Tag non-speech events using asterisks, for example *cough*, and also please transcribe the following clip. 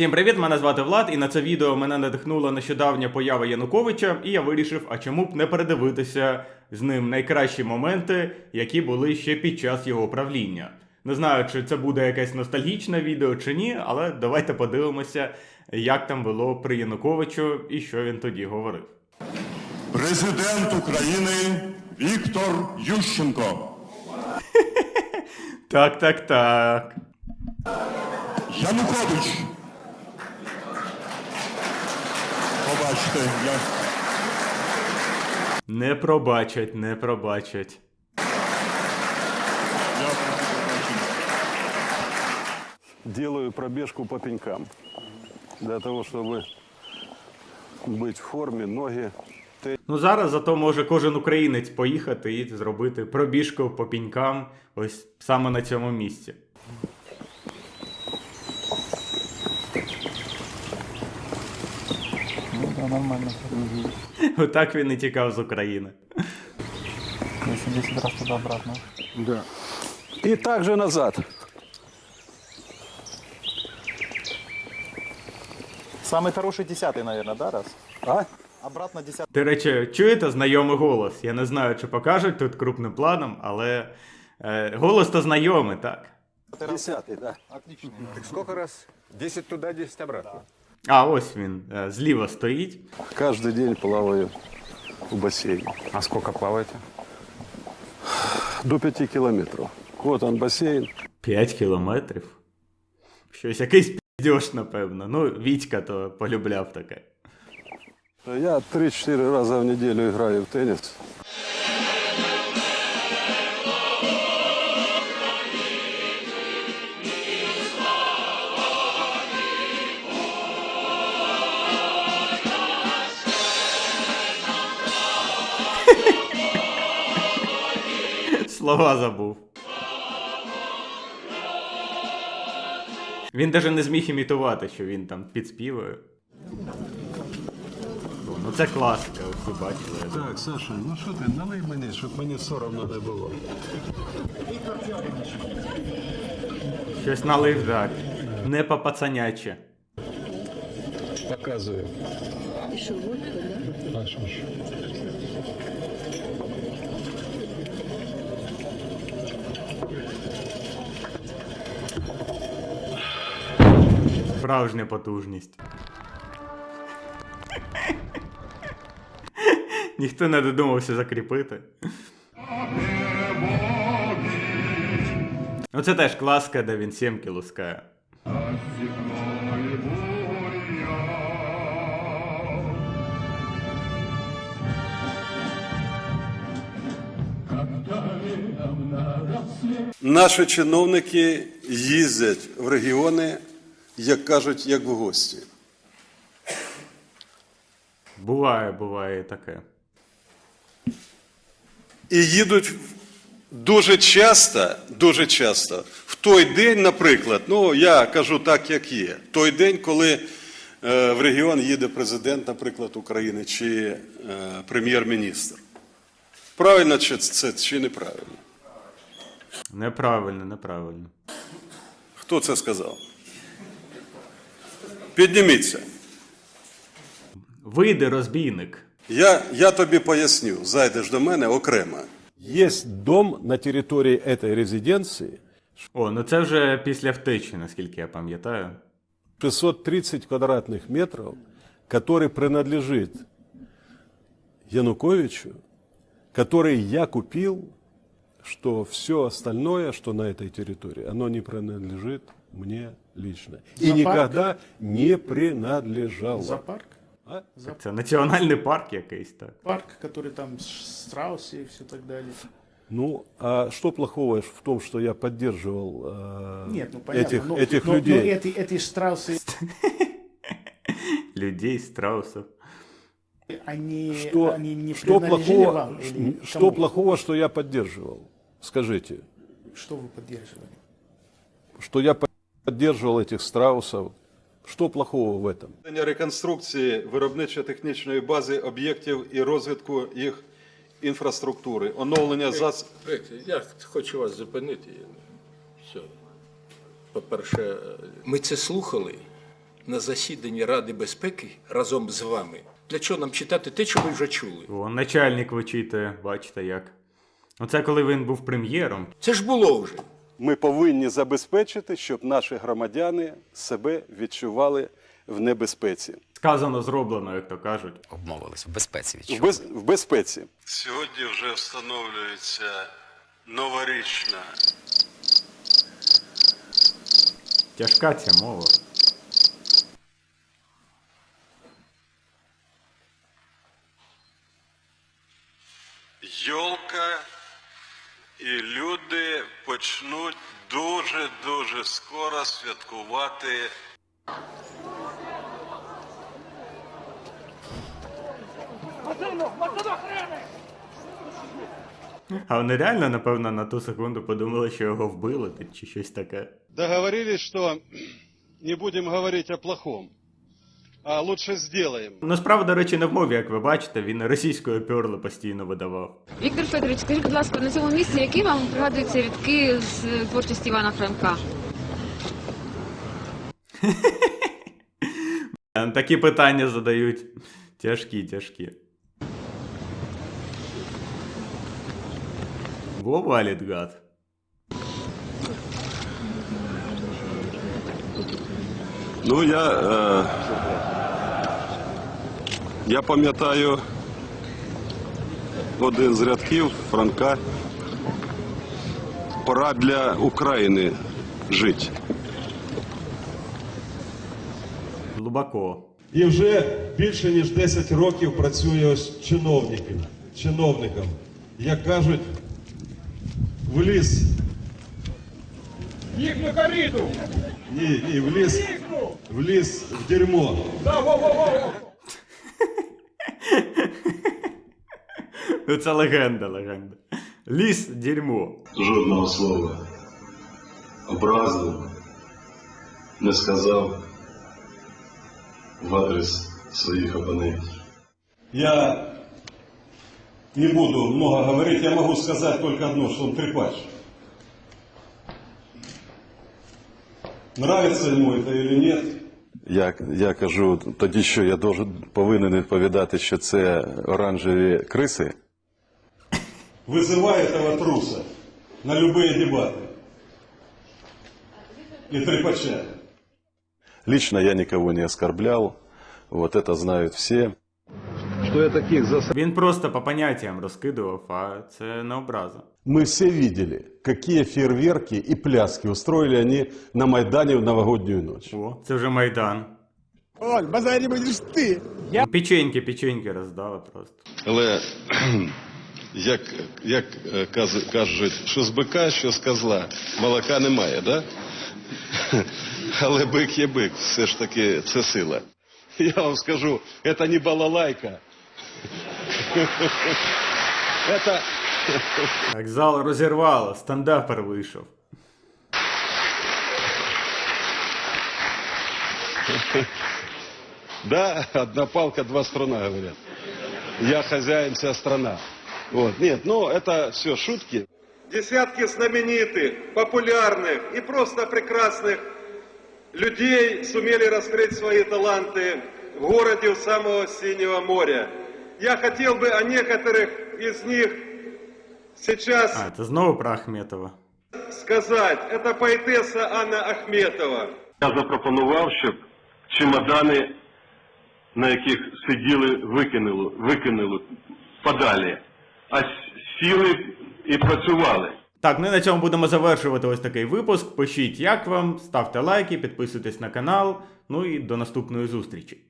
Всім привіт! Мене звати Влад, і на це відео мене надихнула нещодавня поява Януковича, і я вирішив, а чому б не передивитися з ним найкращі моменти, які були ще під час його правління. Не знаю, чи це буде якесь ностальгічне відео чи ні, але давайте подивимося, як там було при Януковичу і що він тоді говорив. Президент України Віктор Ющенко. *laughs* Так, так, так. Янукович. Побачите, я Не пробачать, не пробачать. я делаю пробежку по пенькам. Для того, чтобы быть в форме, ноги. Ну зараз зато може кожен українець поїхати і зробити пробіжку по пінькам ось саме на цьому місці. да, нормально. Отак він і тікав з України. 80 раз туда-обратно. Да. И также назад. Самый хороший десятый, наверное, да, раз? А? Обратно десятый. До речі, чуєте знайомий голос? Я не знаю, чи покажуть тут крупним планом, але е, голос то знайомий, так. Десятый, да. Отлично. Сколько раз? 10 туда, 10 обратно. А ось він е, зліва стоїть. Каждый день плаваю в бассейне. А сколько плаваете? До 5 километров. Вот он бассейн. 5 кілометрів. Щось якийсь піздьош, напевно. Ну, Вітька то полюбляв таке. Я 3-4 раза в неделю играю в теннис. Слова забув. Він навіть не зміг імітувати, що він там підспівує. О, Ну це класика, ви бачили. я думаю. Так, Саша, ну що ти, налий мені, щоб мені соромно не було. Щось налив так. Не по пацаняче. Показую. І що, водка, да? А що ж? Справжня потужність. Ніхто не додумався закріпити. Ну це теж класка, де він сімки лускає. Наші чиновники їздять в регіони, як кажуть, як в гості. Буває, буває і таке. І їдуть дуже часто, дуже часто, в той день, наприклад, ну я кажу так, як є, той день, коли е, в регіон їде президент, наприклад, України чи е, прем'єр-міністр. Правильно чи це чи неправильно? Неправильно, неправильно. Хто це сказав? Підніміться. Вийде розбійник. Я, я тобі поясню, зайдеш до мене окремо. Есть дом на территории этой резиденции, О, ну це вже після втечі, наскільки я пам'ятаю. 630 квадратных метров, который принадлежит Януковичу, который я купил, что все остальное, что на этой территории, оно не принадлежит мне Лично. И никогда не принадлежало. Зоопарк? А? Так це національний парк якийсь, так. Парк, который там страусы и все так далее. Ну, а что плохого в том, что я поддерживал э, Нет, ну понятно. этих, но, этих но- но людей? эти, эти страусы, *laughs* Людей, страусів. они, Что, они не что, плохого, вам? Или что кому? плохого, что я поддерживал? Скажите, Что вы поддерживали? что я поддерживал этих страусов. Что плохого в этом? Реконструкції виробничо-технічної бази об'єктів і розвитку їх інфраструктури, оновлення зас... Дивіться, я хочу вас зупинити. Все. По-перше, ми це слухали на засіданні Ради безпеки разом з вами. Для чого нам читати те, що ви вже чули? О, начальник вичитує, бачите як. Оце коли він був прем'єром. Це ж було вже. Ми повинні забезпечити, щоб наші громадяни себе відчували в небезпеці. Сказано, зроблено, як то кажуть. обмовились в безпеці В, без, в безпеці. Сьогодні вже встановлюється новорічна Тяжка ця мова. йолка, і люди почнуть дуже-дуже скоро святкувати А вони реально, напевно, на ту секунду подумали, що його вбили чи щось таке. Договорились, что не будем говорить о плохом, а лучше сделаем. Ну, справа, до речі, не в мові, як ви бачите, він російською пьорли постійно видавав. Віктор Федорович, скажіть, будь ласка, на цьому місці які вам пригадуються рядки з е, творчості Івана Франка? Е, Такі питання задають. Тяжкі, тяжкі. Во валит гад. Ну, я, е, я пам'ятаю один з рядків Франка. Пора для України жити. Глибоко. І вже більше ніж 10 років працює ось чиновником, чиновником. Як кажуть, в ліс. Їх на коріду! Ні, ні, в ліс, в ліс, в дерьмо. Ну це легенда, легенда. Ліс дерьмо. Жодного слова образливого не сказав в адрес своїх опонентів. Я не буду много говорить, я могу сказать только одно, что он трепач. Нравится ему это или нет, Я, я кажу, тоді що я должен, повинен відповідати, що це оранжеві криси. Вызывай этого труса на любые дебаты. И трепача. Лично я никого не оскорблял. Вот это знают все. Він просто по поняттям розкидував, а це не образа. Мы все видели, какие фейерверки и пляски устроили они на Майдане в новогоднюю ночь. О, це вже Майдан. Оль, базарі будеш ти. Печеньки, печеньки роздали просто. Але як, як е, кажуть, що з бика, що з козла, молока немає, да? *laughs* Але бик є бик, все ж таки це сила. *laughs* Я вам скажу, це не балалайка. *laughs* Це Так зал розірвало, стендапер вийшов. Да, одна палка, два струна, говорят. Я хозяин, вся страна. Вот. Нет, ну это все шутки. Десятки знаменитых, популярных и просто прекрасных людей сумели раскрыть свои таланты в городе у самого Синего моря. Я хотел бы о некоторых из них сейчас А, це знову про Ахметова. сказать. Это поэтесса Анна Ахметова. Я запропонував, щоб чемодани, на яких сиділи, викинули, викинули подалі, а сіли і працювали. Так, ну і на цьому будемо завершувати ось такий випуск. Пишіть, як вам, ставте лайки, підписуйтесь на канал. Ну і до наступної зустрічі.